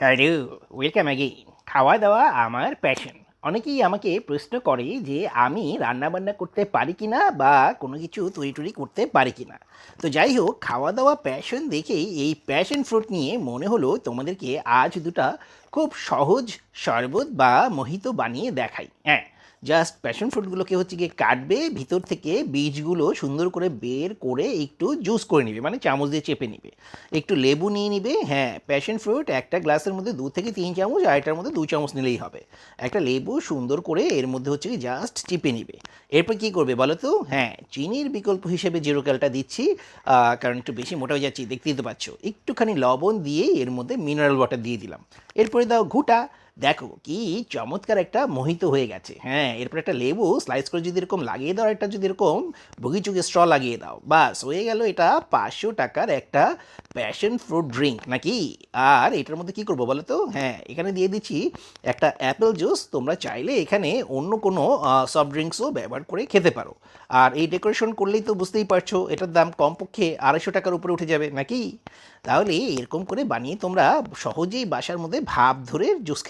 Hello welcome again খাওয়া দাওয়া আমার প্যাশন অনেকেই আমাকে প্রশ্ন করে যে আমি রান্নাবান্না করতে পারি কি না বা কোনো কিছু তৈরি টুরি করতে পারি কি না। তো যাই হোক খাওয়া দাওয়া প্যাশন দেখেই এই প্যাশন ফ্রুট নিয়ে মনে হলো তোমাদেরকে আজ দুটা খুব সহজ শরবত বা মোহিত বানিয়ে দেখাই। হ্যাঁ জাস্ট প্যাশন ফ্রুটগুলোকে হচ্ছে গিয়ে কাটবে, ভিতর থেকে বীজগুলো সুন্দর করে বের করে একটু জুস করে নিবে মানে চামচ দিয়ে চেপে নিবে। একটু লেবু নিয়ে নিবে হ্যাঁ প্যাশন ফ্রুট একটা গ্লাসের মধ্যে দু থেকে তিন চামচ আর এটার মধ্যে দু চামচ নিলেই হবে। একটা লেবু সুন্দর করে এর মধ্যে হচ্ছে কি জাস্ট চিপে নিবে। এরপর কী করবে বলো তো? হ্যাঁ চিনির বিকল্প হিসেবে জিরো ক্যালটা দিচ্ছি কারণ একটু বেশি মোটা হয়ে যাচ্ছি, দেখতেই তো পাচ্ছ। একটুখানি লবণ দিয়ে এর মধ্যে মিনারেল ওয়াটার দিয়ে দিলাম। এরপরে দাও ঘুটা দেখো কি চমৎকার একটা মোহিত হয়ে গেছে। হ্যাঁ এরপর একটা লেবু স্লাইস করে যদি এরকম লাগিয়ে দাও একটা যদি এরকম বগিচুকে স্ট্র লাগিয়ে দাও। বাস, হয়ে গেল এটা পাঁচশো টাকার একটা প্যাশন ফ্রুট ড্রিঙ্ক নাকি? আর এটার মধ্যে কি করব বলো তো? হ্যাঁ এখানে দিয়ে দিচ্ছি একটা অ্যাপেল জুস তোমরা চাইলে এখানে অন্য কোনো সফট ড্রিঙ্কসও ব্যবহার করে খেতে পারো। আর এই ডেকোরেশন করলেই তো বুঝতেই পারছ, এটার দাম কমপক্ষে আড়াইশো টাকার উপরে উঠে যাবে নাকি? তাহলে এরকম করে বানিয়ে তোমরা সহজেই বাসার মধ্যে ভাব ধরে জুস খেতে